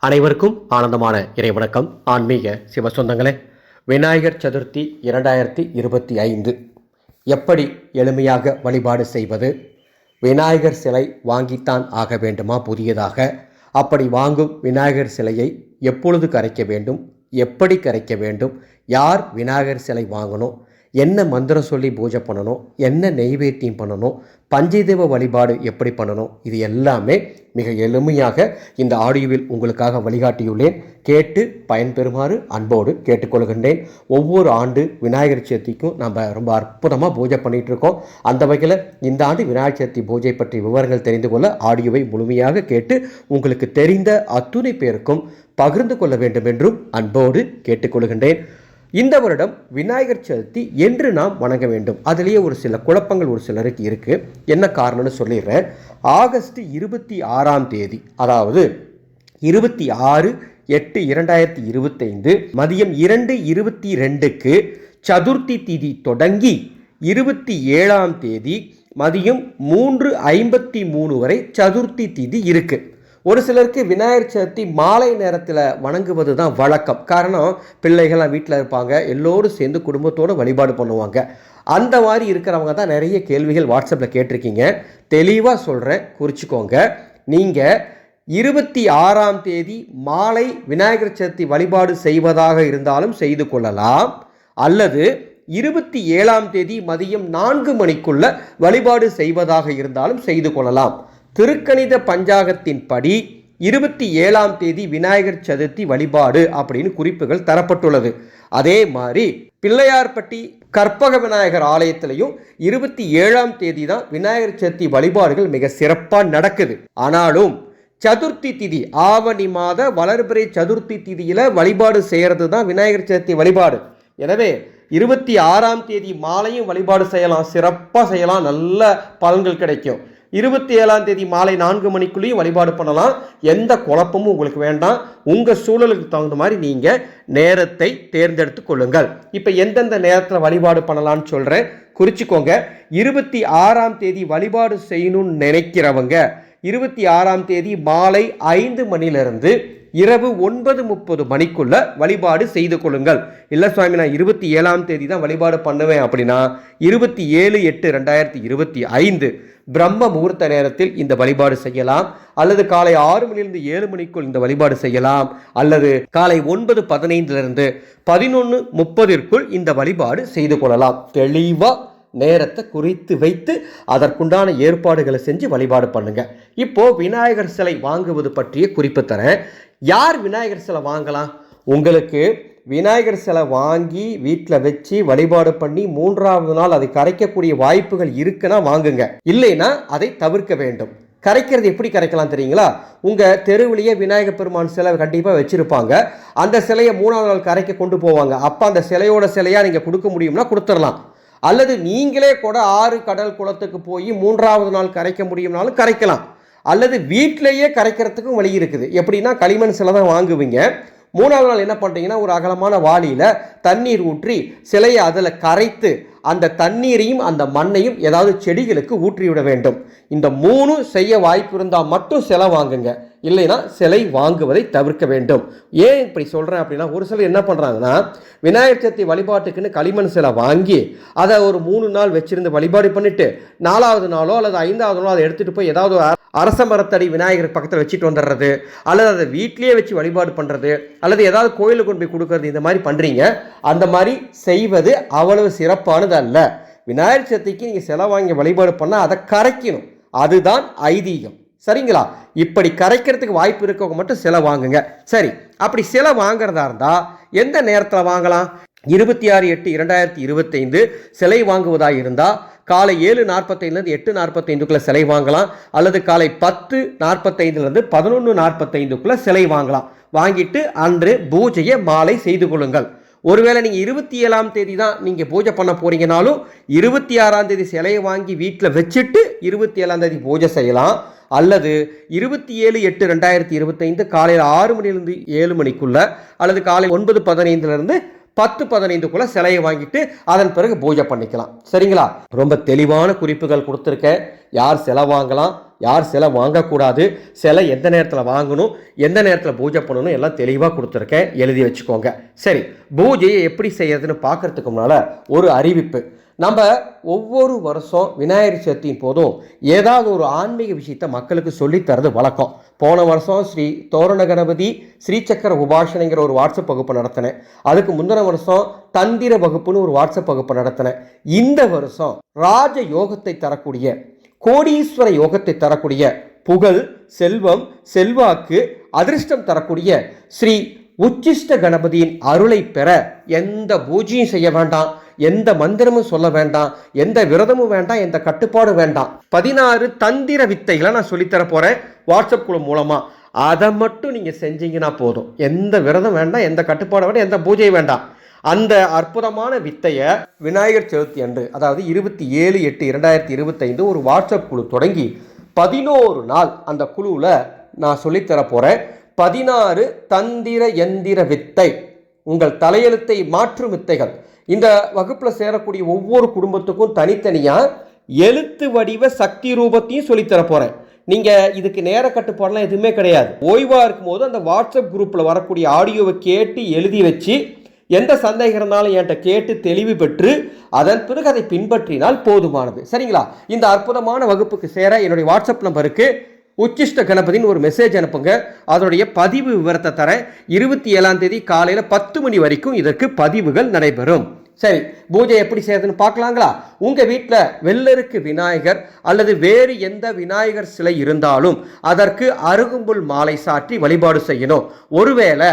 அனைவருக்கும் ஆனந்தமான இறை வணக்கம் ஆன்மீக சிவ சொந்தங்களே விநாயகர் சதுர்த்தி இரண்டாயிரத்தி இருபத்தி ஐந்து. எப்படி எளிமையாக வழிபாடு செய்வது? விநாயகர் சிலை வாங்கித்தான் ஆக வேண்டுமா? புதியதாக. அப்படி வாங்கும் விநாயகர் சிலையை எப்பொழுது கரைக்க வேண்டும்? எப்படி கரைக்க வேண்டும்? யார் விநாயகர் சிலை வாங்கணும்? என்ன மந்திரம் சொல்லி பூஜை பண்ணணும்? என்ன நெய்வேத்தியம் பண்ணணும்? பஞ்சதேவ வழிபாடு எப்படி பண்ணணும்? இது எல்லாமே மிக எளிமையாக இந்த ஆடியோவில் உங்களுக்காக வழிகாட்டியுள்ளேன். கேட்டு பயன்பெறுமாறு அன்போடு கேட்டுக்கொள்கின்றேன். ஒவ்வொரு ஆண்டு விநாயகர் சதுர்த்திக்கும் நம்ம ரொம்ப அற்புதமாக பூஜை பண்ணிகிட்டு இருக்கோம் அந்த வகையில் இந்த ஆண்டு விநாயகர் சதுர்த்தி பூஜை பற்றி விவரங்கள் தெரிந்து கொள்ள ஆடியோவை முழுமையாக கேட்டு உங்களுக்கு தெரிந்த அத்துணை பேருக்கும் பகிர்ந்து கொள்ள வேண்டும் என்றும் அன்போடு கேட்டுக்கொள்கின்றேன். இந்த வருடம் விநாயகர் சதுர்த்தி என்று நாம் வணங்க வேண்டும். அதிலேயே ஒரு சில குழப்பங்கள் ஒரு சிலருக்கு இருக்குது என்ன காரணம்னு சொல்லிடுறேன். ஆகஸ்ட் இருபத்தி ஆறாம் தேதி அதாவது இருபத்தி ஆறு எட்டு இரண்டாயிரத்தி இருபத்தைந்து மதியம் இரண்டு இருபத்தி ரெண்டுக்கு சதுர்த்தி திதி தொடங்கி இருபத்தி ஏழாம் தேதி மதியம் மூன்று ஐம்பத்தி மூணு வரை சதுர்த்தி திதி இருக்குது ஒரு சிலருக்கு விநாயகர் சதுர்த்தி மாலை நேரத்தில் வணங்குவது தான் வழக்கம். காரணம் பிள்ளைகள்லாம் வீட்டில் இருப்பாங்க. எல்லோரும் சேர்ந்து குடும்பத்தோடு வழிபாடு பண்ணுவாங்க. அந்த மாதிரி இருக்கிறவங்க தான் நிறைய கேள்விகள் வாட்ஸ்அப்பில் கேட்டிருக்கீங்க. தெளிவாக சொல்கிறேன் குறிச்சிக்கோங்க. நீங்கள் இருபத்தி ஆறாம் தேதி மாலை விநாயகர் சதுர்த்தி வழிபாடு செய்வதாக இருந்தாலும் செய்து கொள்ளலாம். அல்லது இருபத்தி ஏழாம் தேதி மதியம் நான்கு மணிக்குள்ள வழிபாடு செய்வதாக இருந்தாலும் செய்து கொள்ளலாம். திருக்கணித பஞ்சாகத்தின்படி இருபத்தி ஏழாம் தேதி விநாயகர் சதுர்த்தி வழிபாடு அப்படின்னு குறிப்புகள் தரப்பட்டுள்ளது. அதே மாதிரி பிள்ளையார்பட்டி கற்பக விநாயகர் ஆலயத்திலையும் இருபத்தி ஏழாம் தேதி தான் விநாயகர் சதுர்த்தி வழிபாடுகள் மிக சிறப்பாக நடக்குது. ஆனாலும் சதுர்த்தி திதி ஆவணி மாத வளர்பிறை சதுர்த்தி திதியில் வழிபாடு செய்கிறது தான் விநாயகர் சதுர்த்தி வழிபாடு. எனவே இருபத்தி ஆறாம் தேதி மாலையும் வழிபாடு செய்யலாம் சிறப்பாக செய்யலாம் நல்ல பலன்கள் கிடைக்கும். இருபத்தி ஏழாம் தேதி மாலை நான்கு மணிக்குள்ளேயும் வழிபாடு பண்ணலாம். எந்த குழப்பமும் உங்களுக்கு வேண்டாம். உங்கள் சூழலுக்கு தகுந்த மாதிரி நீங்கள் நேரத்தை தேர்ந்தெடுத்து கொள்ளுங்கள். இப்போ எந்தெந்த நேரத்தில் வழிபாடு பண்ணலான்னு சொல்கிறேன் குறிச்சிக்கோங்க. இருபத்தி ஆறாம் தேதி வழிபாடு செய்யணும்னு நினைக்கிறவங்க இருபத்தி ஆறாம் தேதி மாலை ஐந்து மணிலிருந்து இரவு ஒன்பது முப்பது மணிக்குள்ள வழிபாடு செய்து கொள்ளுங்கள். இல்லை சுவாமி நான் இருபத்தி ஏழாம் தேதி தான் வழிபாடு பண்ணுவேன் அப்படின்னா இருபத்தி ஏழு எட்டு ரெண்டாயிரத்தி இருபத்தி ஐந்து பிரம்ம முகூர்த்த நேரத்தில் இந்த வழிபாடு செய்யலாம். அல்லது காலை ஆறு மணிலிருந்து ஏழு மணிக்குள் இந்த வழிபாடு செய்யலாம். அல்லது காலை ஒன்பது பதினைந்திலிருந்து பதினொன்று முப்பதிற்குள் இந்த வழிபாடு செய்து கொள்ளலாம். தெளிவாக நேரத்தை குறித்து வைத்து அதற்குண்டான ஏற்பாடுகளை செஞ்சு வழிபாடு பண்ணுங்க. இப்போ விநாயகர் சிலை வாங்குவது பற்றிய குறிப்பு தரேன். யார் விநாயகர் சிலை வாங்கலாம்? உங்களுக்கு விநாயகர் சிலை வாங்கி வீட்டில் வச்சு வழிபாடு பண்ணி மூன்றாவது நாள் அதை கரைக்கக்கூடிய வாய்ப்புகள் இருக்குன்னா வாங்குங்க. இல்லைன்னா அதை தவிர்க்க வேண்டும். கரைக்கிறது எப்படி கரைக்கலாம் தெரியுங்களா? உங்கள் தெருவிலேயே விநாயகர் பெருமான் சிலை கண்டிப்பாக வச்சுருப்பாங்க. அந்த சிலையை மூணாவது நாள் கரைக்க கொண்டு போவாங்க. அப்போ அந்த சிலையோட சிலையாக நீங்கள் கொடுக்க முடியும்னா கொடுத்துடலாம். அல்லது நீங்களே கூட ஆறு கடல் குளத்துக்கு போய் மூன்றாவது நாள் கரைக்க முடியும்னாலும் கரைக்கலாம். அல்லது வீட்டிலேயே கரைக்கிறதுக்கும் வழி இருக்குது. எப்படின்னா களிமண் சிலை தான் வாங்குவீங்க. மூணாவது நாள் என்ன பண்ணுறீங்கன்னா ஒரு அகலமான வாளியில் தண்ணீர் ஊற்றி சிலையை அதில் கரைத்து அந்த தண்ணீரையும் அந்த மண்ணையும் ஏதாவது செடிகளுக்கு ஊற்றிவிட வேண்டும். இந்த மூணு செய்ய வாய்ப்பு இருந்தால் மட்டும் சிலை வாங்குங்க. இல்லைன்னா சிலை வாங்குவதை தவிர்க்க வேண்டும். ஏன் இப்படி சொல்கிறேன் அப்படின்னா ஒரு சிலர் என்ன பண்ணுறாங்கன்னா விநாயகர் சதுர்த்தி வழிபாட்டுக்குன்னு களிமண் சிலை வாங்கி அதை ஒரு மூணு நாள் வச்சிருந்து வழிபாடு பண்ணிவிட்டு நாலாவது நாளோ அல்லது ஐந்தாவது நாளோ அதை எடுத்துகிட்டு போய் ஏதாவது அரச மரத்தடி விநாயகர் பக்கத்தில் வச்சுட்டு வந்துடுறது அல்லது அதை வீட்லேயே வச்சு வழிபாடு பண்ணுறது அல்லது ஏதாவது கோயிலுக்கு கொண்டு போய் கொடுக்கறது இந்த மாதிரி பண்ணுறீங்க அந்த மாதிரி செய்வது அவ்வளவு சிறப்பானது அல்ல. விநாயகர் சதுர்த்திக்கு நீங்கள் சிலை வாங்கி வழிபாடு பண்ணால் அதை கரைக்கணும். அதுதான் ஐதீகம். சரிங்களா? இப்படி கரைக்கிறதுக்கு வாய்ப்பு இருக்கவங்க மட்டும் சிலை வாங்குங்க. சரி அப்படி சிலை வாங்குறதா இருந்தால் எந்த நேரத்தில் வாங்கலாம்? இருபத்தி ஆறு எட்டு இரண்டாயிரத்தி இருபத்தைந்து சிலை வாங்குவதாக இருந்தால் காலை ஏழு நாற்பத்தைந்துலேருந்து எட்டு நாற்பத்தைந்துக்குள்ளே சிலை வாங்கலாம். அல்லது காலை பத்து நாற்பத்தைந்துலேருந்து பதினொன்று நாற்பத்தைந்துக்குள்ளே சிலை வாங்கலாம். வாங்கிட்டு அன்று பூஜையை மாலை செய்து கொள்ளுங்கள். ஒருவேளை நீங்கள் இருபத்தி ஏழாம் தேதி தான் நீங்கள் பூஜை பண்ண போகிறீங்கனாலும் இருபத்தி ஆறாம் தேதி சிலையை வாங்கி வீட்டில் வச்சுட்டு இருபத்தி ஏழாம் தேதி பூஜை செய்யலாம். அல்லது இருபத்தி ஏழு எட்டு ரெண்டாயிரத்தி இருபத்தைந்து காலையில் ஆறு மணிலேருந்து ஏழு மணிக்குள்ள அல்லது காலை ஒன்பது பதினைந்துலேருந்து பத்து பதினைந்துக்குள்ள சிலையை வாங்கிட்டு அதன் பிறகு பூஜை பண்ணிக்கலாம். சரிங்களா? ரொம்ப தெளிவான குறிப்புகள் கொடுத்துருக்கேன் யார் சிலை வாங்கலாம்? யார் சிலை வாங்கக்கூடாது சிலை எந்த நேரத்தில் வாங்கணும் எந்த நேரத்தில் பூஜை பண்ணணும் எல்லாம் தெளிவாக கொடுத்துருக்கேன். எழுதி வச்சுக்கோங்க. சரி பூஜையை எப்படி செய்யறதுன்னு பார்க்கறதுக்கு முன்னால் ஒரு அறிவிப்பு. நம்ம ஒவ்வொரு வருஷம் விநாயகர் சதுர்த்தியின் போதும் ஏதாவது ஒரு ஆன்மீக விஷயத்தை மக்களுக்கு சொல்லித் தரது வழக்கம். போன வருஷம் ஸ்ரீ தோரண கணபதி ஸ்ரீசக்கர உபாஷனைங்கிற ஒரு வாட்ஸ்அப் வகுப்பு நடத்தினேன். அதுக்கு முந்தின வருஷம் தந்திர வகுப்புன்னு ஒரு வாட்ஸ்அப் வகுப்பு நடத்தினேன். இந்த வருஷம் ராஜ யோகத்தை தரக்கூடிய கோடீஸ்வர யோகத்தை தரக்கூடிய புகழ் செல்வம் செல்வாக்கு அதிர்ஷ்டம் தரக்கூடிய ஸ்ரீ உச்சிஷ்ட கணபதியின் அருளை பெற எந்த பூஜையும் செய்ய வேண்டாம் எந்த மந்திரமும் சொல்ல வேண்டாம் எந்த விரதமும் வேண்டாம் எந்த கட்டுப்பாடும் வேண்டாம். பதினாறு தந்திர வித்தைகளை நான் சொல்லித்தர போகிறேன் வாட்ஸ்அப் குழு மூலமாக அதை மட்டும் நீங்கள் செஞ்சீங்கன்னா போதும். எந்த விரதம் வேண்டாம் எந்த கட்டுப்பாடு வேண்டாம் எந்த பூஜையும் வேண்டாம். அந்த அற்புதமான வித்தையை விநாயகர் சதுர்த்தி அன்று அதாவது இருபத்தி ஏழு எட்டு இரண்டாயிரத்தி இருபத்தைந்து ஒரு வாட்ஸ்அப் குழு தொடங்கி பதினோரு நாள் அந்த குழுவில் நான் சொல்லித்தர போகிறேன் பதினாறு தந்திர எந்திர வித்தை உங்கள் தலையெழுத்தை மாற்றும் வித்தைகள். இந்த வகுப்பில் சேரக்கூடிய ஒவ்வொரு குடும்பத்துக்கும் தனித்தனியாக எழுத்து வடிவ சக்தி ரூபத்தையும் சொல்லித்தர போகிறேன் நீங்கள் இதுக்கு நேர கட்டுப்பாடெலாம் எதுவுமே கிடையாது. ஓய்வாக இருக்கும்போது அந்த வாட்ஸ்அப் குரூப்பில் வரக்கூடிய ஆடியோவை கேட்டு எழுதி வச்சு எந்த சந்தேகம் இருந்தாலும் என்கிட்ட கேட்டு தெளிவு பெற்று அதன் பிறகு அதை பின்பற்றினால் போதுமானது. சரிங்களா? இந்த அற்புதமான வகுப்புக்கு சேர என்னுடைய வாட்ஸ்அப் நம்பருக்கு உச்சிஷ்ட கணபதினு ஒரு மெசேஜ் அனுப்புங்க. அதனுடைய பதிவு விவரத்தை தரேன். இருபத்தி ஏழாம் தேதி காலையில் பத்து மணி வரைக்கும் இதற்கு பதிவுகள் நடைபெறும். சரி பூஜை எப்படி செய்யறதுன்னு பார்க்கலாங்களா? உங்கள் வீட்டில் வெள்ளருக்கு விநாயகர் அல்லது வேறு எந்த விநாயகர் சிலை இருந்தாலும் அதற்கு அருகும்புல் மாலை சாற்றி வழிபாடு செய்யணும். ஒருவேளை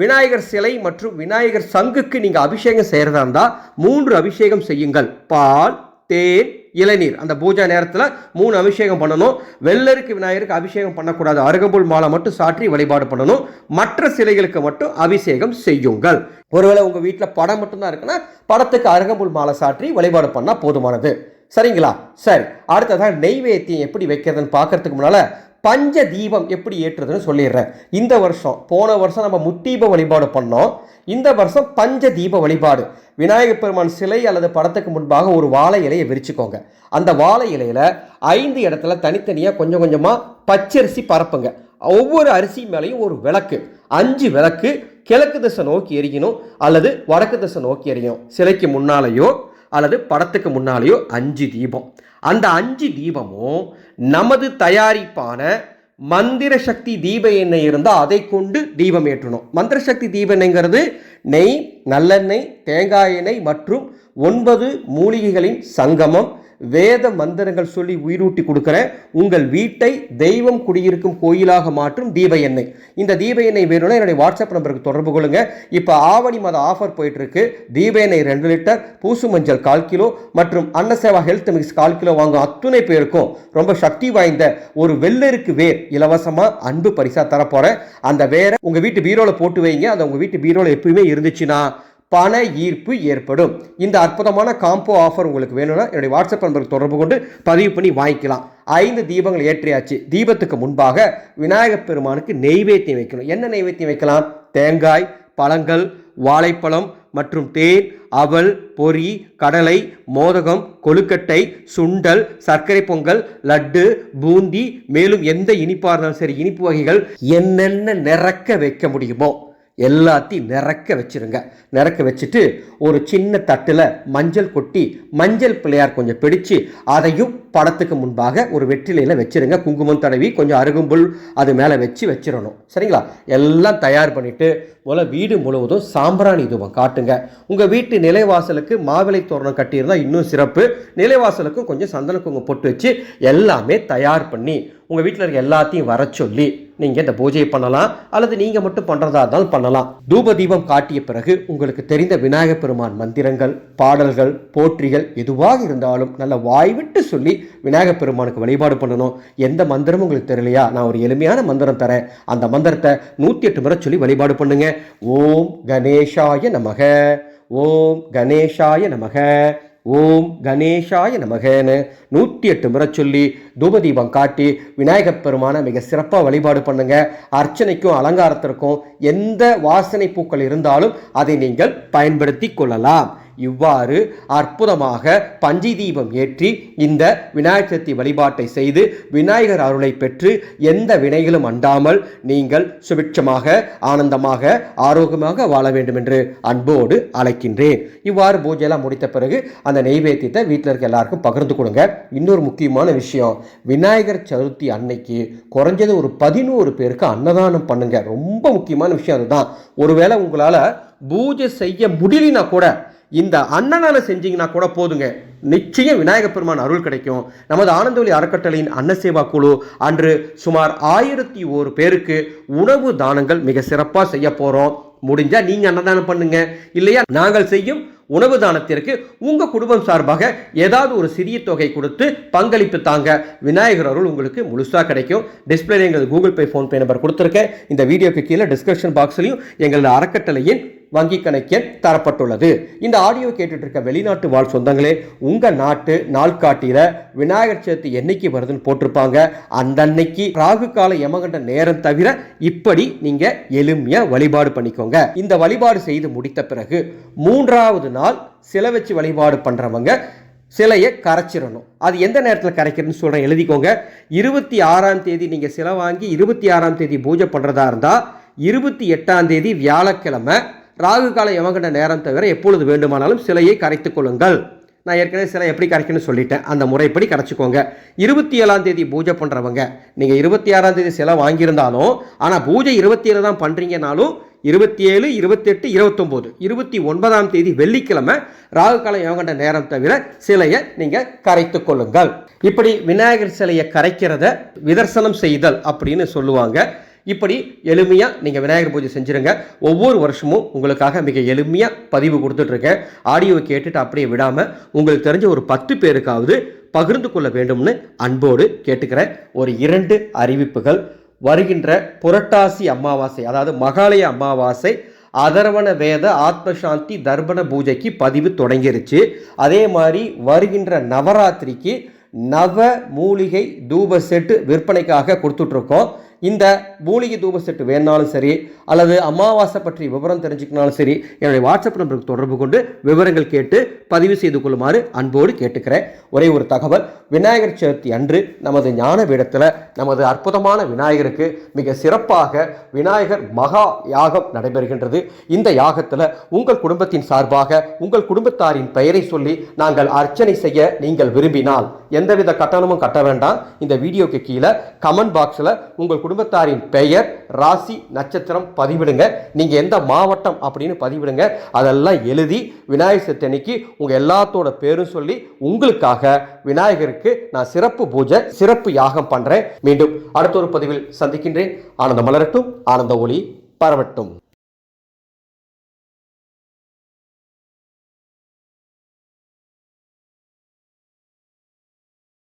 விநாயகர் சிலை மற்றும் விநாயகர் சங்குக்கு நீங்கள் அபிஷேகம் செய்கிறதா இருந்தால் மூன்று அபிஷேகம் செய்யுங்கள். பால் தேன் இளநீர். அந்த பூஜை நேரத்தில் மூணு அபிஷேகம் பண்ணணும். வெள்ளருக்கு விநாயகருக்கு அபிஷேகம் பண்ணக்கூடாது. அருகம்புல் மாலை மட்டும் சாற்றி வழிபாடு பண்ணணும். மற்ற சிலைகளுக்கு மட்டும் அபிஷேகம் செய்யுங்கள். ஒருவேளை உங்கள் வீட்டில் படம் மட்டும்தான் இருக்குன்னா படத்துக்கு அருகம்புல் மாலை சாற்றி வழிபாடு பண்ணால் போதுமானது. சரிங்களா? சரி. அடுத்ததாக நெய்வேத்தியம் எப்படி வைக்கிறதுன்னு பார்க்கறதுக்கு முன்னால் பஞ்ச தீபம் எப்படி ஏற்றுறதுன்னு சொல்லிடுறேன். இந்த வருஷம் போன வருஷம் நம்ம முத்தீப வழிபாடு பண்ணோம். இந்த வருஷம் பஞ்ச தீப வழிபாடு. விநாயகர் பெருமான் சிலை அல்லது படத்துக்கு முன்பாக ஒரு வாழை இலையை விரிச்சுக்கோங்க. அந்த வாழை இலையில் ஐந்து இடத்துல தனித்தனியாக கொஞ்சம் கொஞ்சமாக பச்சரிசி பரப்புங்க. ஒவ்வொரு அரிசி மேலேயும் ஒரு விளக்கு. அஞ்சு விளக்கு கிழக்கு திசை நோக்கி எரியணும் அல்லது வடக்கு திசை நோக்கி எரியணும் சிலைக்கு முன்னாலேயோ அல்லது படத்துக்கு முன்னாலேயோ அஞ்சு தீபம். அந்த அஞ்சு தீபமும் நமது தயாரிப்பான மந்திர சக்தி தீப எண்ணெய் இருந்தால் அதை கொண்டு தீபம் ஏற்றணும். மந்திர சக்தி தீப எண்ணெய்ங்கிறது நெய் நல்லெண்ணெய் தேங்காய் எண்ணெய் மற்றும் ஒன்பது மூலிகைகளின் சங்கமம். வேத மந்திரங்கள் சொல்லி உயிரூட்டி கொடுக்குறேன். உங்கள் வீட்டை தெய்வம் குடியிருக்கும் கோயிலாக மாற்றும் தீப எண்ணெய். இந்த தீப எண்ணெய் வேணும்னா என்னுடைய வாட்ஸ்அப் நம்பருக்கு தொடர்பு கொள்ளுங்க. இப்போ ஆவணி மாத ஆஃபர் போயிட்டு இருக்கு தீப எண்ணெய் ரெண்டு லிட்டர் பூசு மஞ்சள் கால் கிலோ மற்றும் அன்னசேவா ஹெல்த் மிக்ஸ் கால் கிலோ வாங்கும் அத்துணை பேருக்கும் ரொம்ப சக்தி வாய்ந்த ஒரு வெள்ளருக்கு வேர் இலவசமாக அன்பு பரிசா தரப்போறேன். அந்த வேரை உங்க வீட்டு பீரோல போட்டு வைங்க. அது உங்க வீட்டு பீரோல எப்பயுமே இருந்துச்சுன்னா பண ஈர்ப்பு ஏற்படும். இந்த அற்புதமான காம்போ ஆஃபர் உங்களுக்கு வேணும்னா என்னுடைய வாட்ஸ்அப் நம்பருக்கு தொடர்பு கொண்டு பதிவு பண்ணி வாங்கிக்கலாம். ஐந்து தீபங்கள் ஏற்றியாச்சு. தீபத்துக்கு முன்பாக விநாயகப் பெருமானுக்கு நெய்வேத்தியம் வைக்கணும். என்ன நெய்வேத்தியம் வைக்கலாம்? தேங்காய் பழங்கள் வாழைப்பழம் மற்றும் தேன் அவல் பொரி கடலை மோதகம் கொழுக்கட்டை சுண்டல் சர்க்கரை பொங்கல் லட்டு பூந்தி மேலும் எந்த இனிப்பாக இருந்தாலும் சரி இனிப்பு வகைகள் என்னென்ன நிறக்க வைக்க முடியுமோ எல்லாத்தையும் நிறக்க வச்சிருங்க. நிறக்க வச்சுட்டு ஒரு சின்ன தட்டில் மஞ்சள் கொட்டி மஞ்சள் பிள்ளையார் கொஞ்சம் பிடிச்சு அதையும் படத்துக்கு முன்பாக ஒரு வெற்றிலையில் வச்சுருங்க. குங்குமம் தடவி கொஞ்சம் அருகும்புல் அது மேலே வச்சு வச்சிடணும் சரிங்களா? எல்லாம் தயார் பண்ணிவிட்டு முதல்ல வீடு முழுவதும் சாம்பிராணி தூபம் காட்டுங்க. உங்கள் வீட்டு நிலைவாசலுக்கு மாவிளை தோரணம் கட்டியிருந்தால் இன்னும் சிறப்பு. நிலைவாசலுக்கும் கொஞ்சம் சந்தன குங்குமம் போட்டு வச்சு எல்லாமே தயார் பண்ணி உங்கள் வீட்டில் இருக்க எல்லாத்தையும் வர சொல்லி நீங்கள் இந்த பூஜையை பண்ணலாம் அல்லது நீங்கள் மட்டும் பண்ணுறதா இருந்தாலும் பண்ணலாம். தூப தீபம் காட்டிய பிறகு உங்களுக்கு தெரிந்த விநாயகப் பெருமான் மந்திரங்கள் பாடல்கள் போற்றிகள் எதுவாக இருந்தாலும் நல்ல வாய்விட்டு சொல்லி விநாயகப் பெருமானுக்கு வழிபாடு பண்ணணும். எந்த மந்திரமும் உங்களுக்கு தெரியலையா? நான் ஒரு எளிமையான மந்திரம் தரேன். அந்த மந்திரத்தை நூற்றி எட்டு முறை சொல்லி வழிபாடு பண்ணுங்க. ஓம் கணேஷாய நமக. ஓம் கணேஷாய நமக. ஓம் கணேஷாய நமகன்னு நூற்றி எட்டு முறை சொல்லி தூபதீபம் காட்டி விநாயகப் பெருமான மிக சிறப்பாக வழிபாடு பண்ணுங்க. அர்ச்சனைக்கும் அலங்காரத்திற்கும் எந்த வாசனை பூக்கள் இருந்தாலும் அதை நீங்கள் பயன்படுத்தி கொள்ளலாம். இவ்வாறு அற்புதமாக பஞ்சி தீபம் ஏற்றி இந்த விநாயகர் சதுர்த்தி வழிபாட்டை செய்து விநாயகர் அருளை பெற்று எந்த வினைகளும் அண்டாமல் நீங்கள் சுபிட்சமாக ஆனந்தமாக ஆரோக்கியமாக வாழ வேண்டும் என்று அன்போடு அழைக்கின்றேன். இவ்வாறு பூஜையெல்லாம் முடித்த பிறகு அந்த நெய்வேத்தியத்தை வீட்டில் இருக்க எல்லாருக்கும் பகிர்ந்து கொடுங்க. இன்னொரு முக்கியமான விஷயம் விநாயகர் சதுர்த்தி அன்னைக்கு குறைஞ்சது ஒரு பதினோரு பேருக்கு அன்னதானம் பண்ணுங்க. ரொம்ப முக்கியமான விஷயம் அதுதான். ஒருவேளை உங்களால் பூஜை செய்ய முடியலனா கூட இந்த அன்னதானம் செஞ்சீங்கன்னா கூட போதுங்க. நிச்சயம் விநாயக பெருமான் அருள் கிடைக்கும். நமது ஆனந்தவழி அறக்கட்டளையின் அன்னசேவா குழு அன்று சுமார் ஆயிரத்தி ஒரு பேருக்கு உணவு தானங்கள் மிக சிறப்பாக செய்ய போகிறோம் முடிஞ்சால் நீங்கள் அன்னதானம் பண்ணுங்க. இல்லையா? நாங்கள் செய்யும் உணவு தானத்திற்கு உங்கள் குடும்பம் சார்பாக ஏதாவது ஒரு சிறிய தொகை கொடுத்து பங்களிப்பு தாங்க. விநாயகர் அருள் உங்களுக்கு முழுசாக கிடைக்கும். டிஸ்பிளே எங்களுக்கு கூகுள் பே ஃபோன்பே நம்பர் கொடுத்துருக்கேன். இந்த வீடியோக்கு கீழே டிஸ்கிரிப்ஷன் பாக்ஸ்லையும் எங்களது அறக்கட்டளையின் வங்கி எண் தரப்பட்டுள்ளது. இந்த ஆடியோ கேட்டுட்டு இருக்க வெளிநாட்டு வாழ் சொந்தங்களே உங்கள் நாட்டு நாள்காட்டியில் விநாயகர் சதுர்த்தி என்னைக்கு வருதுன்னு போட்டிருப்பாங்க. அந்த அன்னைக்கு ராகு கால யமகண்ட நேரம் தவிர இப்படி நீங்கள் எளிமையாக வழிபாடு பண்ணிக்கோங்க. இந்த வழிபாடு செய்து முடித்த பிறகு மூன்றாவது நாள் சிலை வச்சு வழிபாடு பண்ணுறவங்க சிலையை கரைச்சிடணும். அது எந்த நேரத்தில் கரைக்கிறதுன்னு சொல்கிறேன் எழுதிக்கோங்க. இருபத்தி ஆறாம் தேதி நீங்கள் சிலை வாங்கி இருபத்தி ஆறாம் தேதி பூஜை பண்ணுறதா இருந்தால் இருபத்தி எட்டாம் தேதி வியாழக்கிழமை ராகு கால யமகண்ட நேரம் தவிர எப்பொழுது வேண்டுமானாலும் சிலையை கரைத்து கொள்ளுங்கள். நான் ஏற்கனவே சிலை எப்படி கரைக்கணும்னு சொல்லிட்டேன். அந்த முறைப்படி கரைச்சிக்கோங்க. இருபத்தி ஏழாம் தேதி பூஜை பண்ணுறவங்க நீங்கள் இருபத்தி ஆறாம் தேதி சிலை வாங்கியிருந்தாலும் ஆனால் பூஜை இருபத்தி ஏழு தான் பண்ணுறீங்கனாலும் இருபத்தி ஏழு இருபத்தெட்டு இருபத்தொம்போது இருபத்தி ஒன்பதாம் தேதி வெள்ளிக்கிழமை ராகு காலம் யோகண்ட நேரம் தவிர சிலையை நீங்கள் கரைத்து கொள்ளுங்கள். இப்படி விநாயகர் சிலையை கரைக்கிறத விதர்சனம் செய்தல் அப்படின்னு சொல்லுவாங்க. இப்படி எளிமையாக நீங்கள் விநாயகர் பூஜை செஞ்சுருங்க. ஒவ்வொரு வருஷமும் உங்களுக்காக மிக எளிமையாக பதிவு கொடுத்துட்ருக்கேன். ஆடியோவை கேட்டுட்டு அப்படியே விடாமல் உங்களுக்கு தெரிஞ்ச ஒரு பத்து பேருக்காவது பகிர்ந்து கொள்ள வேண்டும்னு அன்போடு கேட்டுக்கிறேன். ஒரு இரண்டு அறிவிப்புகள். வருகின்ற புரட்டாசி அமாவாசை அதாவது மகாலய அமாவாசை அதர்வன வேத ஆத்மசாந்தி தர்பண பூஜைக்கு பதிவு தொடங்கிருச்சு. அதே மாதிரி வருகின்ற நவராத்திரிக்கு நவ மூலிகை தூப செட்டு விற்பனைக்காக கொடுத்துட்ருக்கோம். இந்த மூலிகை தூப செட்டு வேணாலும் சரி அல்லது அமாவாசை பற்றி விவரம் தெரிஞ்சுக்கனாலும் சரி என்னுடைய வாட்ஸ்அப் நம்பருக்கு தொடர்பு கொண்டு விவரங்கள் கேட்டு பதிவு செய்து கொள்ளுமாறு அன்போடு கேட்டுக்கிறேன். ஒரே ஒரு தகவல் விநாயகர் சதுர்த்தி அன்று நமது ஞான பீடத்தில் நமது அற்புதமான விநாயகருக்கு மிக சிறப்பாக விநாயகர் மகா யாகம் நடைபெறுகின்றது. இந்த யாகத்தில் உங்கள் குடும்பத்தின் சார்பாக உங்கள் குடும்பத்தாரின் பெயரை சொல்லி நாங்கள் அர்ச்சனை செய்ய நீங்கள் விரும்பினால் எந்தவித கட்டணமும் கட்ட வேண்டாம். இந்த வீடியோக்கு கீழே கமெண்ட் பாக்ஸில் உங்கள் குடும்பத்தாரின் பெயர் ராசி நட்சத்திரம் பதிவிடுங்க. நீங்கள் எந்த மாவட்டம் அப்படின்னு பதிவிடுங்க. அதெல்லாம் எழுதி விநாயகர் சத்தனைக்கு உங்கள் எல்லாத்தோட பேரும் சொல்லி உங்களுக்காக விநாயகருக்கு நான் சிறப்பு பூஜை சிறப்பு யாகம் பண்ணுறேன் மீண்டும் அடுத்த ஒரு பதிவில் சந்திக்கின்றேன். ஆனந்த மலரட்டும் ஆனந்த ஒளி பரவட்டும்.